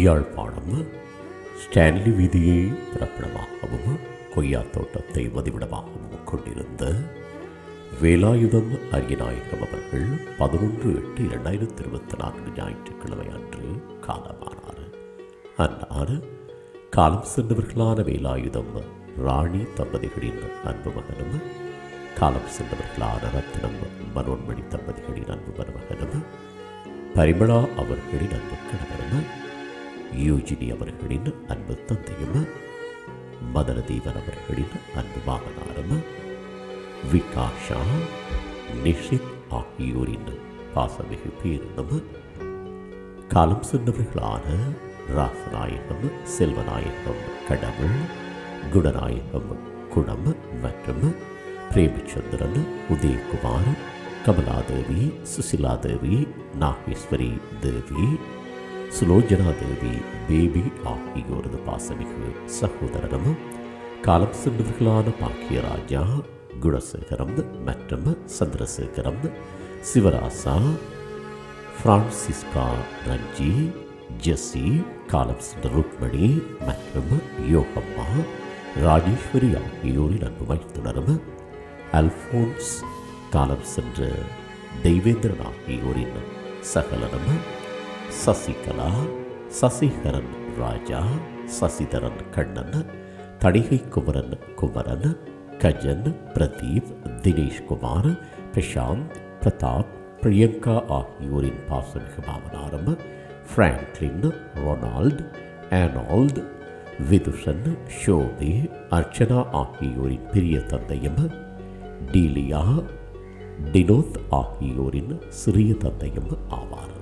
Yazhpanam Stanley வீதியை பிரபலமாகவும் கொய்யா தோட்டத்தை வதிவிடமாகவும் கொண்டிருந்த வேலாயுதம் அரியநாயகம் அவர்கள் பதினொன்று எட்டு இரண்டாயிரத்தி இருபத்தி நான்கு ஞாயிற்றுக்கிழமை அன்று காலமானார். அன்னார் காலம் சென்றவர்களான வேலாயுதம் ராணி தம்பதிகளின் அன்பு மகனும் காலம் சென்றவர்களான ரத்னம் மனோன்மணி தம்பதிகளின் அன்பு மருமகனும் பரிமளா அவர்களின் அன்பு கணவனும் யூஜினி அவர்களின் அன்பு தந்தையும் மதனதீவன் அவர்களின் அன்பு மாமனாரும் விகாஷா நிஷித் ஆகியோரின் பாசமிகு பேருந்தும் காலம் சென்றவர்களான ராசநாயகம் செல்வநாயகம் கடவுள் குணநாயகம் குணம் மற்றும் பிரேமச்சந்திரன் உதயகுமார் கமலாதேவி சுசிலாதேவி நாகேஸ்வரி தேவி சுலோஜனா தேவி பேபி ஆகியோரது பாசமிகு சகோதரரும் காலம் சென்றவர்களான பாக்கியராஜா குணசேகரம் மற்றும் சந்திரசேகரம் சிவராசா பிரான்சிஸ்கா ரஞ்சி ஜெஸ்ஸி காலம் சென்ற ருக்மணி மற்றும் யோகம்மா ராஜேஸ்வரி ஆகியோரின் அன்பு வைத்துணரும் அல்போன்ஸ் காலம் சென்ற தெய்வேந்திரன் ஆகியோரின் சகலனும் சசிகலா சசிகரன் ராஜா சசிதரன் கண்ணன் தடிகை குமரன் குமரன் கஜன் பிரதீப் தினேஷ்குமார் பிரசாந்த் பிரதாப் பிரியங்கா ஆகியோரின் பாசமிகு மாமனாரும் Franklin Ronald Arnold Vithushan Shobi Archana ஆகியோரின் பிரிய தந்தையும் டீலியா டினோத் ஆகியோரின் சிறிய தந்தையும் ஆவார்.